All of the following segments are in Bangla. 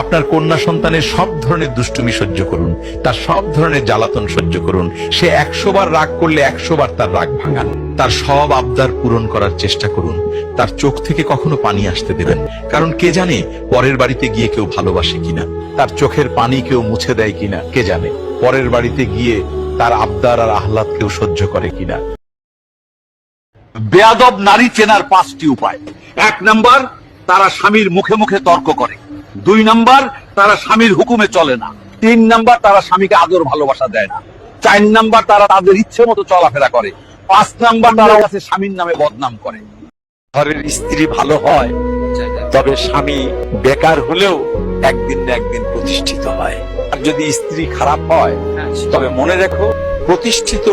আপনার কন্যা সন্তানের সব ধরনের দুষ্টুমি সহ্য করুন, তার সব ধরনের জ্বালাতন সহ্য করুন। সে একশো বার রাগ করলে একশো বার তার রাগ ভাঙান। তার সব আবদার পূরণ করার চেষ্টা করুন। তার চোখ থেকে কখনো পানি আসতে দেবেন কারণ কে জানে পরের বাড়িতে গিয়ে কেউ ভালোবাসে কিনা। তার চোখের পানি কেউ মুছে দেয় কিনা, কে জানে? পরের বাড়িতে গিয়ে তার আবদার আর আহ্লাদ কেউ সহ্য করে কিনা। বেয়াদব নারী চেনার পাঁচটি উপায়। এক নাম্বার, তারা স্বামীর মুখে মুখে তর্ক করে। দুই নাম্বার, তারা স্বামীর হুকুমে চলে না। তিন নাম্বার, তারা স্বামীকে আদর ভালোবাসা দেয় না। চার নাম্বার, তারা তাদের ইচ্ছে মতো চলাফেরা করে। পাঁচ নাম্বার, তারা কাছে স্বামীর নামে বদনাম করে। ঘরের স্ত্রী ভালো হয়, তবে স্বামী বেকার হলেও একদিন না একদিন প্রতিষ্ঠিত হয়। আর যদি স্ত্রী খারাপ হয়, তবে মনে রেখো, প্রতিষ্ঠিত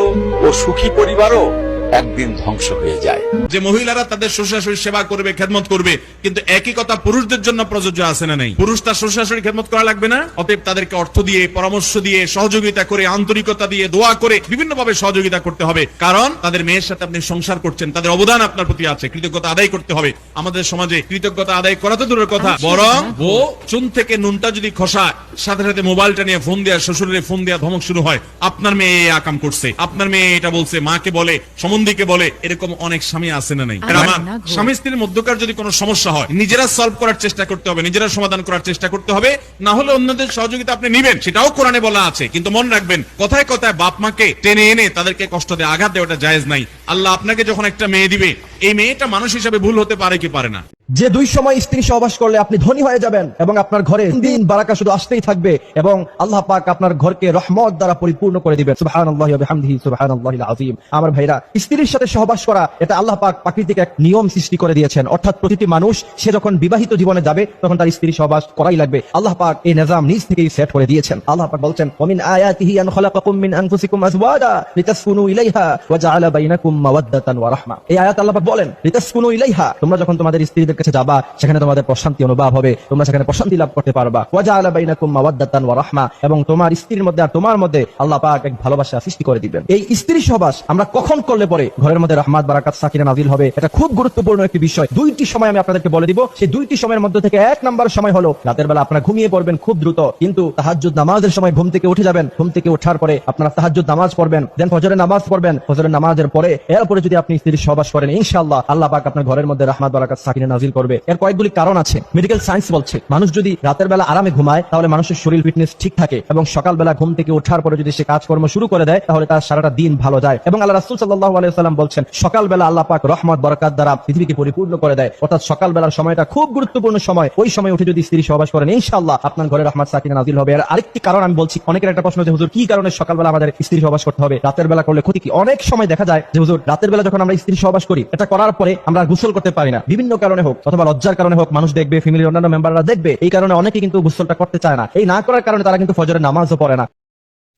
ও সুখী পরিবারও একদিন ধ্বংস হয়ে যায়। যে মহিলারা তাদের শ্বশুর সেবা করবে, খেদমত করবে, কিন্তু একই কথা পুরুষদের জন্য প্রযোজ্য আছে না নাই? পুরুষ তার শ্বশুর খেদমত করা লাগবে না? অতএব তাদেরকে অর্থ দিয়ে, পরামর্শ দিয়ে, সহযোগিতা করে, আন্তরিকতা দিয়ে, দোয়া করে বিভিন্ন ভাবে সহযোগিতা করতে হবে। কারণ তাদের মেয়ের সাথে আপনি সংসার করছেন, তাদের অবদান আপনার প্রতি আছে, কৃতজ্ঞতা আদায় করতে হবে। আমাদের সমাজে কৃতজ্ঞতা আদায় করা তো দূরের কথা, বরং ও চুন থেকে নুনটা যদি খসা সাথে সাথে মোবাইলটা নিয়ে ফোন দেওয়া শ্বশুরের ফোন দেওয়া ধমক শুরু হয়, আপনার মেয়ে আকাম করছে, আপনার মেয়ে এটা বলছে, মাকে বলে সম্বন্ধীকে বলে এরকম অনেক স্বামী আছে না নাই? আমার স্বামী স্ত্রীর মধ্যকার যদি কোনো সমস্যা হয় নিজেরা সলভ করার চেষ্টা করতে হবে নিজেরা সমাধান করার চেষ্টা করতে হবে না হলে অন্যদের সহযোগিতা আপনি নিবেন সেটাও কোরআনে বলা আছে। কিন্তু মনে রাখবেন কথায় কথায় বাপ মাকে টেনে এনে তাদেরকে কষ্ট দিয়ে আঘাত দেওয়াটা জায়েজ নাই। আল্লাহ আপনাকে যখন একটা মেয়ে দিবে, এই মেয়েটা মানুষ হিসাবে ভুল হতে পারে কি পারে না? যে দুই সময় স্ত্রী সহবাস করলে আপনি ধনী হয়ে যাবেন এবং আপনার ঘরে দিন বারাকা শুধু আসতেই থাকবে এবং আল্লাহ পাক আপনার ঘরকে রহমত দ্বারা পরিপূর্ণ করে দিবেন। সুবহানাল্লাহি ওয়া সুবহানাল্লাহিল আযীম আমার ভাইরা, স্ত্রীর সাথে সহবাস করা, এটা আল্লাহ পাক প্রাকৃতিক এক নিয়ম সৃষ্টি করে দিয়েছেন। অর্থাৎ প্রতিটি মানুষ, সে যখন বিবাহিত জীবনে যাবে, তখন তার স্ত্রী সহবাস করাই লাগবে। আল্লাহ পাক এই নিজাম নিজ থেকেই সেট করে দিয়েছেন। আল্লাহ পাক বলছেন ওমিন আয়াতিহি আন খালাকাকুম মিন আনফুসিকুম আজওয়াজা লিতাসকুনু ইলাইহা ওয়া জাআলা বাইনাকুম মাওয়াদ্দাতান ওয়া রাহমা। এই আয়াত আল্লাহ পাক বলেন, লিতাসকুনু ইলাইহা। তোমরা যখন তোমাদের স্ত্রীদের কাছে যাবা, সেখানে তোমাদের প্রশান্তি অনুভব হবে, তোমরা সেখানে প্রশান্তি লাভ করতে পারবা। ওয়া জাআলা বাইনাকুম মাওয়াদ্দাতান ওয়া রাহমা। এবং তোমার স্ত্রীর মধ্যে আর তোমার মধ্যে আল্লাহ পাক এক ভালোবাসা সৃষ্টি করে দিবেন। এই স্ত্রী সহবাস আমরা কখন করলে পরে ঘরের মধ্যে বারাকাত, সাকিনা হবে? এটা খুব গুরুত্বপূর্ণ একটি বিষয়। দুইটি সময় আমি আপনাদেরকে বলে দিব। সেই দুইটি সময়ের মধ্যে থেকে এক নাম্বার সময় হলো, রাতের বেলা আপনারা ঘুমিয়ে পড়বেন খুব দ্রুত, কিন্তু তাহাজ্জুদ নামাজের সময় ঘুম থেকে উঠে যাবেন। ঘুম থেকে ওঠার পরে আপনারা তাহাজ্জুদ নামাজ পড়বেন, দেন ফজরের নামাজ পড়বেন। ফজরের নামাজের পরে এরপরে যদি আপনি স্ত্রীর সহবাস করেন, ইনশাআল্লাহ আল্লাহ পাক আপনার ঘরের মধ্যে রহমাত, বারাকাত, সাকিনা নাজিল করবে। এর কয়েকগুলি কারণ আছে। মেডিকেল সায়েন্স বলছে, মানুষ যদি রাতের বেলা আরামে ঘুমায়, তাহলে মানুষের শরীর ফিটনেস ঠিক থাকে এবং সকালবেলা ঘুম থেকে ওঠার পরে যদি সে কাজকর্ম শুরু করে দেয়, তাহলে তার সারাটা দিন ভালো যায়। এবং আল্লাহ রাসূল সাল্লাল্লাহু আলাইহি সাল্লাম বলছেন, সকালবেলা আল্লাহ পাক রহমত, বরকাত দ্বারা পৃথিবীকে পরিপূর্ণ করে দেয়। অর্থাৎ সকালবেলার সময়টা খুব গুরুত্বপূর্ণ সময়। ওই সময় উঠে যদি স্ত্রী সহবাস করেন, ইনশাআল্লাহ আপনার ঘরে রহমত, সাকিনা নাজিল হবে। আর আরেকটি কারণ আমি বলছি, অনেকের একটা প্রশ্ন যে হুজুর, কি কারণে সকালবেলা আমাদের স্ত্রী সহবাস করতে হবে? রাতের বেলা করলে ক্ষতি কি? অনেক সময় দেখা যায় যে রাতের বেলা যখন আমরা স্ত্রী সহবাস করি এটা করার পরে আমরা গোসল করতে পারি না। বিভিন্ন কারণে হোক অথবা লজ্জার কারণে হোক মানুষ দেখবে ফ্যামিলির অন্যান্য মেম্বাররা দেখবে এই কারণে অনেকে কিন্তু গোসলটা করতে চায় না। এই না করার কারণে তারা কিন্তু ফজরের নামাজও পড়ে না।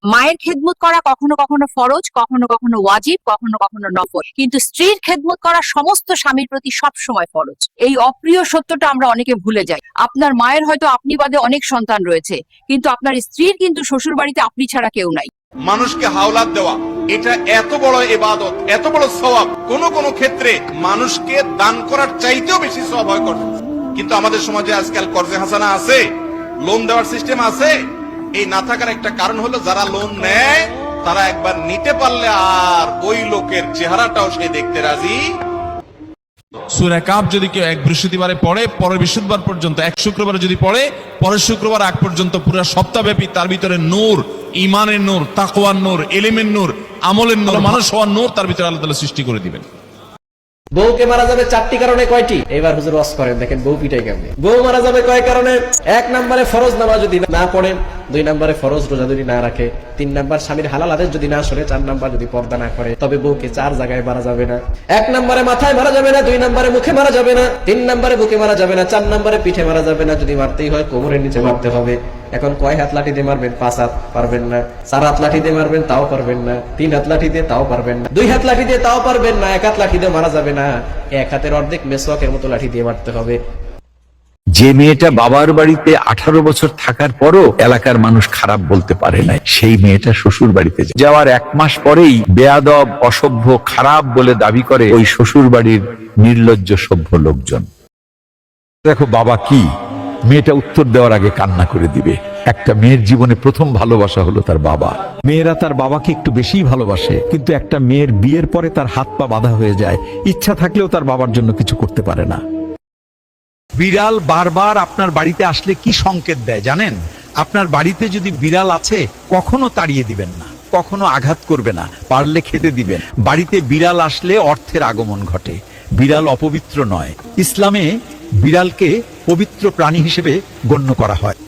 মায়ের খেদমত করা কখনো কখনো ফরজ কখনো কখনো ওয়াজিব কখনো কখনো নফল। কিন্তু স্ত্রীর খেদমত করা সমস্ত স্বামীর প্রতি সব সময় ফরজ। এই অপ্রিয় সত্যটা আমরা অনেকে ভুলে যাই। আপনার মায়ের হয়তো আপনি বাদে অনেক সন্তান রয়েছে কিন্তু আপনার স্ত্রীর কিন্তু শ্বশুর বাড়িতে আপনি ছাড়া কেউ নাই। মানুষকে হাওলাত দেওয়া। এটা এত বড় এবাদত এত বড় স্বভাব কোন কোন ক্ষেত্রে মানুষকে দান করার চাইতেও বেশি স্বভাব হয় করে কিন্তু আমাদের সমাজে আজকাল কর্জে হাসানা আছে, লোন দেওয়ার সিস্টেম আছে। এই না থাকার একটা কারণ হলো যারা লোন নেয়, তারা একবার নিতে পারলে আর ওই লোকের চেহারাটাও সে দেখতে রাজি সুরা কাপ যদি কেউ এক বৃহস্পতিবারে পড়ে, পরের বৃহস্পতিবার পর্যন্ত, এক শুক্রবার যদি পড়ে, পরের শুক্রবার আগ পর্যন্ত পুরো সপ্তাহব্যাপী তার ভিতরে নূর ইমানের নূর, তাকওয়ার নূর, এলিমের নূর, আমলের নূর, মানুষ হওয়ার নূর তার ভিতরে আল্লাহ সৃষ্টি করে দিবেন। বউকে মারা যাবে চারটি কারণে কয়টি? এবার হুজুর ওয়াজ করেন, দেখেন বউ পিটাই কেমনে? বউ মারা যাবে কয় কারণে? এক নম্বরে ফরজ নামাজ যদি না পড়েন, দুই নম্বরে ফরজ রোজা যদি না রাখে, তিন নাম্বার স্বামীর হালাল আদেশ যদি না শোনে, চার নাম্বার যদি পর্দা না করে, তবে বউকে চার জায়গায় মারা যাবে না। এক নম্বরে মাথায় মারা যাবে না, দুই নম্বরে মুখে মারা যাবে না, তিন নম্বরে বুকে মারা যাবে না, চার নম্বরে পিঠে মারা যাবে না, যদি মারতেই হয়, কোমরের নিচে মারতে হবে। এখন কয় হাত লাঠি দিয়ে মারবেন? পাঁচ হাত পারবেন না। চার হাত লাঠি দিয়ে মারবেন তাও পারবেন না। তিন হাত লাঠি দিয়ে তাও পারবেন না। দুই হাত লাঠি দিয়ে তাও পারবেন না। এক হাত লাঠি দিয়ে মারা যাবে না। এক হাতের অর্ধেক মেসোয়াকের মতো লাঠি দিয়ে মারতে হবে। যে মেয়েটা বাবার বাড়িতে আঠারো বছর থাকার পরও এলাকার মানুষ খারাপ বলতে পারে না সেই মেয়েটা শ্বশুর বাড়িতে যাওয়ার এক মাস পরেই বেয়াদব অসভ্য খারাপ বলে দাবি করে ওই শ্বশুর বাড়ির নির্লজ্জ সভ্য লোকজন। দেখো বাবা কি? মেয়েটা উত্তর দেওয়ার আগে কান্না করে দিবে। একটা মেয়ের জীবনে প্রথম ভালোবাসা হলো তার বাবা। মেয়েরা তার বাবাকে একটু বেশিই ভালোবাসে, কিন্তু একটা মেয়ের বিয়ের পরে তার হাত পা বাঁধা হয়ে যায়। ইচ্ছা থাকলেও তার বাবার জন্য কিছু করতে পারে না। বিড়াল বারবার আপনার বাড়িতে আসলে কি সংকেত দেয় জানেন? আপনার বাড়িতে যদি বিড়াল আছে, কখনো তাড়িয়ে দিবেন না, কখনো আঘাত করবে না, পারলে খেতে দিবেন। বাড়িতে বিড়াল আসলে অর্থের আগমন ঘটে। বিড়াল অপবিত্র নয়। ইসলামে বিড়ালকে পবিত্র প্রাণী হিসেবে গণ্য করা হয়।